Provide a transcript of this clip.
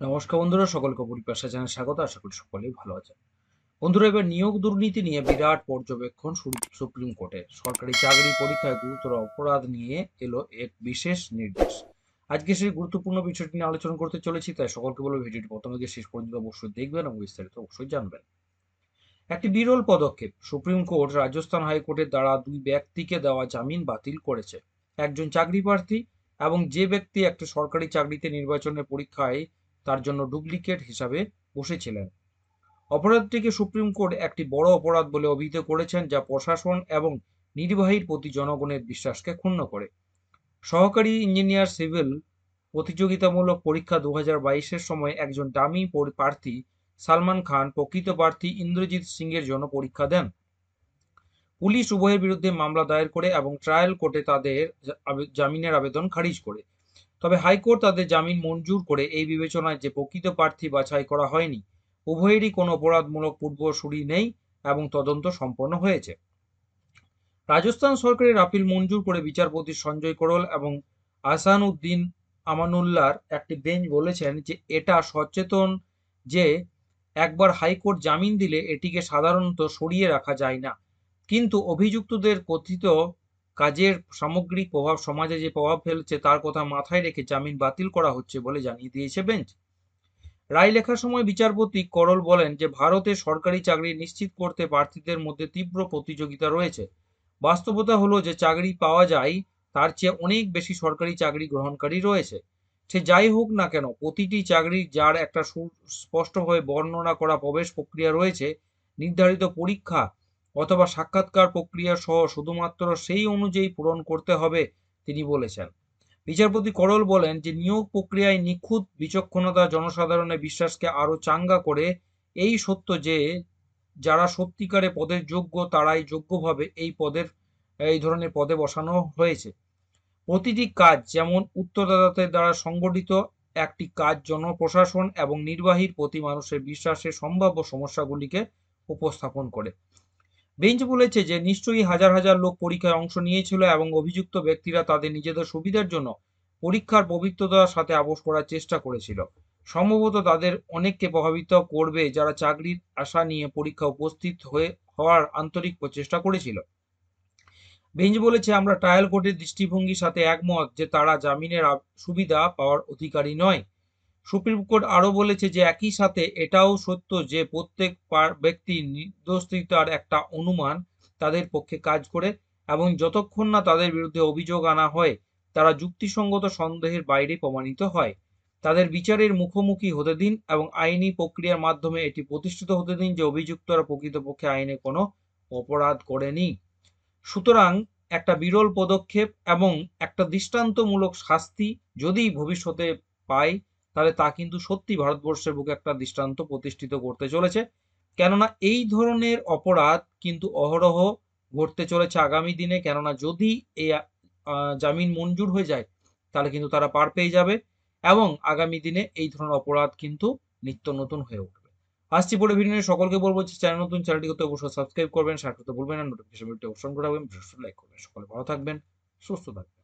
নমস্কার বন্ধুরা, সকলকে পরিপাশা জানাই স্বাগত, আশা করি সকলেই ভালো আছেন। বন্ধুরা, এবার নিয়োগ দুর্নীতি নিয়ে বিরাট পর্যবেক্ষণ সুপ্রিম কোর্টে। সরকারি চাকরি পরীক্ষায় গুরুতর অপরাধ নিয়ে এলো এক বিশেষ নির্দেশ। আজকে সেই গুরুত্বপূর্ণ বিষয়টি নিয়ে আলোচনা করতে চলেছি, তাই সকলকে বলব ভিডিওটি প্রথমে গিয়ে শেষ পর্যন্ত অবশ্যই দেখবেন এবং বিস্তারিত অবশ্যই জানবেন। একটি বিরল পদক্ষেপ, সুপ্রিম কোর্ট রাজস্থান হাইকোর্টের দ্বারা দুই ব্যক্তিকে দেওয়া জামিন বাতিল করেছে। একজন চাকরি প্রার্থী এবং যে ব্যক্তি একটা সরকারি চাকরিতে নির্বাচনের পরীক্ষায় তার জন্য ডুপ্লিকেট হিসাবে বসেছিলেন। অপরাধটিকে সুপ্রিম কোর্ট একটি বড় অপরাধ বলে অভিহিত করেছেন, যা প্রশাসন এবং নির্বাহীর প্রতি জনগণের বিশ্বাসকে ক্ষুণ্ণ করে। সহকারী ইঞ্জিনিয়ার সিভিল প্রতিযোগিতামূলক পরীক্ষা দু হাজার সময় একজন পরি- প্রার্থী সালমান খান প্রকৃত প্রার্থী ইন্দ্রজিৎ সিং এর জন্য পরীক্ষা দেন। পুলিশ উভয়ের বিরুদ্ধে মামলা দায়ের করে এবং ট্রায়াল কোর্টে তাদের জামিনের আবেদন খারিজ করে। তবে হাইকোর্ট তাদের জামিন মঞ্জুর করে এই বিবেচনায় যে প্রকৃত প্রার্থী বাছাই করা হয়নি, উভয়েরই কোনো অপরাধমূলক পূর্বসূরি নেই এবং তদন্ত সম্পন্ন হয়েছে। রাজস্থান সরকারের আপিল মঞ্জুর করে বিচারপতি সঞ্জয় করল এবং আসান উদ্দিন আমানুল্লাহর একটি বেঞ্চ বলেছেন যে, এটা সচেতন যে একবার হাইকোর্ট জামিন দিলে এটিকে সাধারণত সরিয়ে রাখা যায় না। কিন্তু অভিযুক্তদের কথিত কাজের সামগ্রিক প্রভাব, সমাজে যে প্রভাব ফেলছে তার কথা মাথায় রেখে জামিন বাতিল করা হচ্ছে বলে জানিয়ে দিয়েছে বেঞ্চ। রায় লেখার সময় বিচারপতি করল বলেন যে, ভারতে সরকারি চাকরি নিশ্চিত করতে প্রার্থীদের মধ্যে তীব্র প্রতিযোগিতা রয়েছে। বাস্তবতা হলো যে, চাকরি পাওয়া যায়, তার চেয়ে অনেক বেশি সরকারি চাকরি গ্রহণকারী রয়েছে। সে যাই হোক না কেন, প্রতিটি চাকরি যার একটা সু- স্পষ্টভাবে বর্ণনা করা প্রবেশ প্রক্রিয়া রয়েছে, নির্ধারিত পরীক্ষা অথবা সাক্ষাৎকার প্রক্রিয়া সহ শুধুমাত্র সেই অনুযায়ী পূরণ করতে হবে, তিনি বলেছেন। বিচারপতি করল বলেন যে, নিয়োগ প্রক্রিয়ায় নিখুঁত বিচক্ষণতা জনসাধারণের বিশ্বাসকে আরও চাঙ্গা করে, এই সত্য যে, যারা সত্যিকারে পদের যোগ্য, তারাই যোগ্যভাবে এই পদের, এই ধরনের পদে বসানো হয়েছে। প্রতিটি কাজ যেমন উত্তরদাতাদের দ্বারা সংগঠিত, একটি কাজ জনপ্রশাসন এবং নির্বাহীর প্রতি মানুষের বিশ্বাসের সম্ভাব্য সমস্যাগুলিকে উপস্থাপন করে। বেঞ্চ বলেছে যে নিশ্চয়ই হাজার হাজার লোক পরীক্ষায় অংশ নিয়েছিল এবং অভিযুক্ত ব্যক্তিরা তাদের নিজেদের সুবিধার জন্য পরীক্ষার পবিত্রতার সাথে আপোষ করার চেষ্টা করেছিল। সম্ভবত তাদের অনেককে প্রভাবিত করবে যারা চাকরির আশা নিয়ে পরীক্ষা উপস্থিত হয়ে হওয়ার আন্তরিক প্রচেষ্টা করেছিল। বেঞ্চ বলেছে, আমরা ট্রায়াল কোর্টের দৃষ্টিভঙ্গির সাথে একমত যে তারা জামিনের সুবিধা পাওয়ার অধিকারী নয়। সুপ্রিম কোর্ট আরও বলেছে যে একই সাথে এটাও সত্য যে প্রত্যেক পার- ব্যক্তির নির্দোষিতার একটা অনুমান তাদের পক্ষে কাজ করে এবং যতক্ষণ না তাদের বিরুদ্ধে অভিযোগ আনা হয়, তারা যুক্তিসঙ্গত সন্দেহের বাইরে প্রমাণিত হয়। তাদের বিচারের মুখোমুখি হতে দিন এবং আইনি প্রক্রিয়ার মাধ্যমে এটি প্রতিষ্ঠিত হতে দিন যে অভিযুক্তরা প্রকৃতপক্ষে আইনে কোনো অপরাধ করেনি। সুতরাং একটা বিরল পদক্ষেপ এবং একটা দৃষ্টান্তমূলক শাস্তি যদি ভবিষ্যতে পাই তাহলে তা কিন্তু সত্যি ভারতবর্ষের বুকে একটা দৃষ্টান্ত প্রতিষ্ঠিত করতে চলেছে। কেননা এই ধরনের অপরাধ কিন্তু অহরহ ঘটতে চলেছে আগামী দিনে। কেননা যদি এই জামিন মঞ্জুর হয়ে যায়, তাহলে কিন্তু তারা পার পেয়ে যাবে এবং আগামী দিনে এই ধরনের অপরাধ কিন্তু নিত্য নতুন হয়ে উঠবে। আসছি পরে ভিডিও সকলকে বলব যে চ্যানেল নতুন চ্যানেলটি করতে অবশ্যই সাবস্ক্রাইব করবেন শেয়ার করতে ভুলবেন না নোটিফিকেশন বিলটি অপশন করে রাখবেন। লাইক করবেন। সকলে ভালো থাকবেন, সুস্থ থাকবেন।